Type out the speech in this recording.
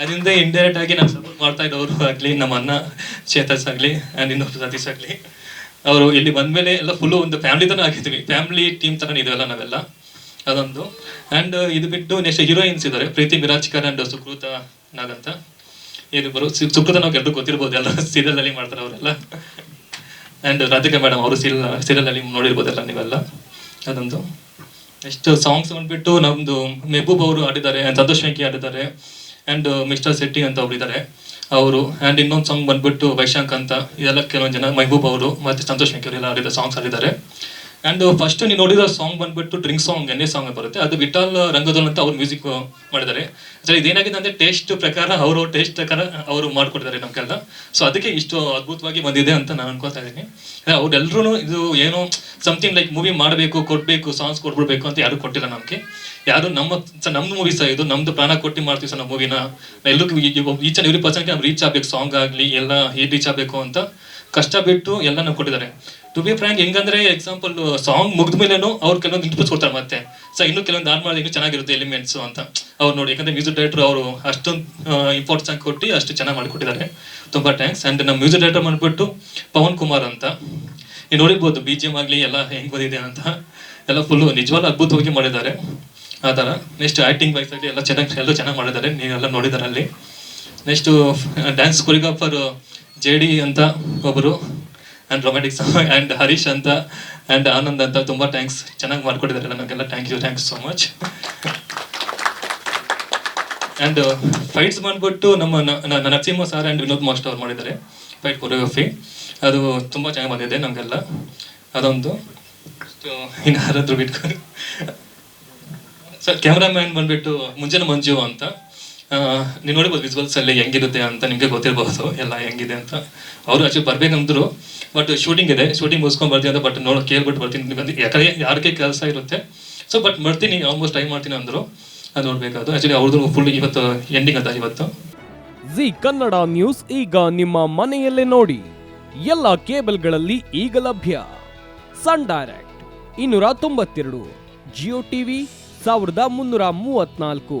ಅದರಿಂದ ಇಂಡೈರೆಕ್ಟ್ ಆಗಿ ನಾನು ಸಪೋರ್ಟ್ ಮಾಡ್ತಾ ಇದ್ದವರು ಆಗಲಿ, ನಮ್ಮ ಅಣ್ಣ ಚೇತಸ್ ಆಗಲಿ ಆ್ಯಂಡ್ ಇನ್ನೊಬ್ರು ಸತೀಶ್ ಆಗಲಿ. ಅವರು ಇಲ್ಲಿ ಬಂದಮೇಲೆ ಎಲ್ಲ ಫುಲ್ಲು ಒಂದು ಫ್ಯಾಮಿಲಿ ಥರ ಆಗಿದ್ವಿ. ಫ್ಯಾಮಿಲಿ ಟೀಮ್ ಥರ ಇದೆಯಲ್ಲ ನಾವೆಲ್ಲ. ಅದೊಂದು. ಆ್ಯಂಡ್ ಇದು ಬಿಟ್ಟು ನೆಕ್ಸ್ಟ್ ಹೀರೋಯಿನ್ಸ್ ಇದ್ದಾರೆ ಪ್ರೀತಿ ಮಿರಾಜ್ಕರ್ ಆ್ಯಂಡ್ ಸುಕೃತ ನಾಗಂತ ಇಬ್ಬರು ಸುಕೃತ ನಾವು ಎಲ್ಲರೂ ಗೊತ್ತಿರ್ಬೋದು. ಎಲ್ಲ ಸೀರಿಯಲಲ್ಲಿ ಮಾಡ್ತಾರೆ ಅವರೆಲ್ಲ. ಆ್ಯಂಡ್ ರಾಧಿಕಾ ಮೇಡಮ್ ಅವರು ಸೀರಿಯಲ್ ಸೀರಿಯಲಲ್ಲಿ ನೋಡಿರ್ಬೋದಲ್ಲ ನೀವೆಲ್ಲ. ಅದೊಂದು. ನೆಕ್ಸ್ಟ್ ಸಾಂಗ್ಸ್ ಬಂದುಬಿಟ್ಟು ನಮ್ಮದು ಮೆಹಬೂಬ್ ಅವರು ಆಡಿದ್ದಾರೆ ಸಂತೋಷ್ ವೆಂಕಿ ಆಡಿದ್ದಾರೆ ಆ್ಯಂಡ್ ಮಿಸ್ಟರ್ ಶೆಟ್ಟಿ ಅಂತ ಒಬ್ರು ಇದ್ದಾರೆ ಅವರು ಆ್ಯಂಡ್ ಇನ್ನೊಂದು ಸಾಂಗ್ ಬಂದ್ಬಿಟ್ಟು ವೈಶಾಂಕ್ ಅಂತ, ಇದೆಲ್ಲ ಕೆಲವೊಂದು ಜನ ಮೆಹಬೂಬ್ ಅವರು, ಮತ್ತು ಸಂತೋಷ್ ಶಂಕರ್ ಎಲ್ಲ ಸಾಂಗ್ಸ್ ಆಡಿದ್ದಾರೆ ಆ್ಯಂಡ್ ಫಸ್ಟ್ ನೀವು ನೋಡಿದ ಸಾಂಗ್ ಬಂದ್ಬಿಟ್ಟು ಡ್ರಿಂಕ್ ಸಾಂಗ್ ಎನ್ನೆ ಸಾಂಗ್ ಬರುತ್ತೆ. ಅದು ವಿಟಾಲ್ ರಂಗದೋಲ್ ಅಂತ ಅವ್ರು ಮ್ಯೂಸಿಕ್ ಮಾಡಿದ್ದಾರೆ. ಸೊ ಇದೇನಾಗಿದೆ ಅಂದರೆ ಟೇಸ್ಟ್ ಪ್ರಕಾರ ಅವರು ಟೇಸ್ಟ್ ಪ್ರಕಾರ ಅವರು ಮಾಡ್ಕೊಡ್ತಾರೆ ನಮ್ಮ ಕೆಲಸ ಸೊ ಅದಕ್ಕೆ ಇಷ್ಟು ಅದ್ಭುತವಾಗಿ ಬಂದಿದೆ ಅಂತ ನಾನು ಅನ್ಕೋತಾ ಇದ್ದೀನಿ. ಅವ್ರೆಲ್ಲರೂ ಇದು ಏನೋ ಸಮಥಿಂಗ್ ಲೈಕ್ ಮೂವಿ ಮಾಡಬೇಕು, ಕೊಡಬೇಕು ಸಾಂಗ್ಸ್ ಕೊಟ್ಬಿಡ್ಬೇಕು ಅಂತ ಯಾರು ಕೊಟ್ಟಿಲ್ಲ ನಮಗೆ. ಯಾರು ನಮ್ಮ ನಮ್ಮ ಮೂವಿ ಸಹ ಇದು, ನಮ್ದು ಪ್ರಾಣ ಕೊಟ್ಟು ಮಾಡ್ತೀವಿ ಸರ್ ನಮ್ಮ ಮೂವಿನ ಎಲ್ಲರಿಗೂ ಈಚ್ ಅಂಡ್ ಎವ್ರಿ ಪರ್ಸನ್ಗೆ ನಾವು ರೀಚ್ ಆಗ್ಬೇಕು ಸಾಂಗ್ ಆಗಲಿ, ಎಲ್ಲ ಹೇಗೆ ರೀಚ್ ಆಗಬೇಕು ಅಂತ ಕಷ್ಟ ಬಿಟ್ಟು ಎಲ್ಲ ನಾವು ಕೊಟ್ಟಿದ್ದಾರೆ. ಟು ಬಿ ಫ್ರ್ಯಾಂಕ್ ಹೆಂಗಂದ್ರೆ ಎಕ್ಸಾಂಪಲ್ ಸಾಂಗ್ ಮುಗಿದ ಮೇಲೇನು ಅವ್ರು ಕೆಲವೊಂದು ಇಂಟ್ರೆಸ್ಟ್ ಕೊಡ್ತಾರೆ ಮತ್ತೆ. ಸೊ ಇನ್ನೂ ಕೆಲವೊಂದು ಆಡ್ ಮಾಡಿದ್ರೆ ಚೆನ್ನಾಗಿರುತ್ತೆ ಎಲಿಮೆಂಟ್ಸ್ ಅಂತ. ಅವ್ರು ನೋಡಿ, ಯಾಕಂದ್ರೆ ಮ್ಯೂಸಿಕ್ ಡೈರೆಕ್ಟರ್ ಅವರು ಅಷ್ಟೊಂದು ಇಂಪಾರ್ಟೆನ್ಸ್ ಆಗಿ ಕೊಟ್ಟು ಅಷ್ಟು ಚೆನ್ನಾಗಿ ಮಾಡಿಕೊಟ್ಟಿದ್ದಾರೆ ತುಂಬಾ ಥ್ಯಾಂಕ್ಸ್ ಆ್ಯಂಡ್ ನಮ್ಮ ಮ್ಯೂಸಿಕ್ ಡೈರೆಕ್ಟರ್ ಮಾಡಿಬಿಟ್ಟು ಪವನ್ ಕುಮಾರ್ ಅಂತ. ನೀವು ನೋಡಿರ್ಬೋದು ಬಿ ಜಿ ಎಂ ಆಗಲಿ ಎಲ್ಲ ಹೆಂಗೆ ಬಂದಿದೆ ಅಂತ. ಎಲ್ಲ ಫುಲ್ಲು ನಿಜವಾಗ್ಲೂ ಅದ್ಭುತವಾಗಿ ಮಾಡಿದ್ದಾರೆ. ಆ ಥರ. ನೆಕ್ಸ್ಟ್ ಆ್ಯಕ್ಟಿಂಗ್ ವೈಸ್ ಆಗಲಿ ಎಲ್ಲ ಚೆನ್ನಾಗಿ ಎಲ್ಲ ಚೆನ್ನಾಗಿ ಮಾಡಿದ್ದಾರೆ. ನೀವೆಲ್ಲ ನೋಡಿದ್ದಾರೆ ಅಲ್ಲಿ next dance choreographer J D ಅಂತ ಒಬ್ಬರು and romantic song and Harish ಅಂತ ಆ್ಯಂಡ್ ಆನಂದ್ ಅಂತ ತುಂಬ ಥ್ಯಾಂಕ್ಸ್ ಚೆನ್ನಾಗಿ ಮಾಡ್ಕೊಟ್ಟಿದ್ದಾರೆ ನಮಗೆಲ್ಲ. Thank you thanks so much and fights ಬಂದ್ಬಿಟ್ಟು ನಮ್ಮ Narasimha sir and Vinod master ಅವ್ರು ಮಾಡಿದ್ದಾರೆ. ಫೈಟ್ ಕೊರಿಯೋಗ್ರಫಿ ಅದು ತುಂಬ ಚೆನ್ನಾಗಿ ಬಂದಿದೆ ನಮಗೆಲ್ಲ. ಅದೊಂದು. ಇನ್ನು ಯಾರಾದರೂ ಬಿಟ್ಕೊಂಡು ಸರ್ ಕ್ಯಾಮ್ರಾಮ್ಯಾನ್ ಬಂದ್ಬಿಟ್ಟು ಮುಂಜಾನೆ ಮಂಜು ಅಂತ. ನೀವು ನೋಡಿರ್ಬೋದು ವಿಜುವಲ್ಸ್ ಅಲ್ಲಿ ಹೆಂಗಿರುತ್ತೆ ಅಂತ ನಿಮಗೆ ಗೊತ್ತಿರಬಹುದು ಎಲ್ಲ ಹೆಂಗಿದೆ ಅಂತ. ಅವರು ಆಚೆ ಬರ್ಬೇಕಂದ್ರು ಬಟ್ ಶೂಟಿಂಗ್ ಇದೆ. ಶೂಟಿಂಗ್ ಮುಗಿಸ್ಕೊಂಡು ಬರ್ತೀನಿ ಅಂತ ಬಟ್ ನೋಡೋ, ಕೇಳ್ಬಿಟ್ಟು ಬರ್ತೀನಿ. ನಿಮ್ಗೆ ಯಾಕಂದ್ರೆ ಯಾರಿಗೆ ಕೆಲಸ ಇರುತ್ತೆ. ಸೊ ಬಟ್ ಬರ್ತೀನಿ ಆಲ್ಮೋಸ್ಟ್ ಟೈಮ್ ಮಾಡ್ತೀನಿ ಅಂದರು. ಅದು ನೋಡಬೇಕಾದ್ರು. ಆ್ಯಕ್ಚುಲಿ ಅವ್ರದ್ದು ಫುಲ್ ಇವತ್ತು ಎಂಡಿಂಗ್ ಅಂತ ಇವತ್ತು. ಜಿ ಕನ್ನಡ ನ್ಯೂಸ್ ಈಗ ನಿಮ್ಮ ಮನೆಯಲ್ಲೇ ನೋಡಿ. ಎಲ್ಲ ಕೇಬಲ್ಗಳಲ್ಲಿ ಈಗ ಲಭ್ಯ. ಸನ್ ಡೈರೆಕ್ಟ್ ಇನ್ನೂರ ತೊಂಬತ್ತೆರಡು ಜಿಯೋ ಟಿವಿ ಸಾವಿರದ ಮುನ್ನೂರ ಮೂವತ್ನಾಲ್ಕು.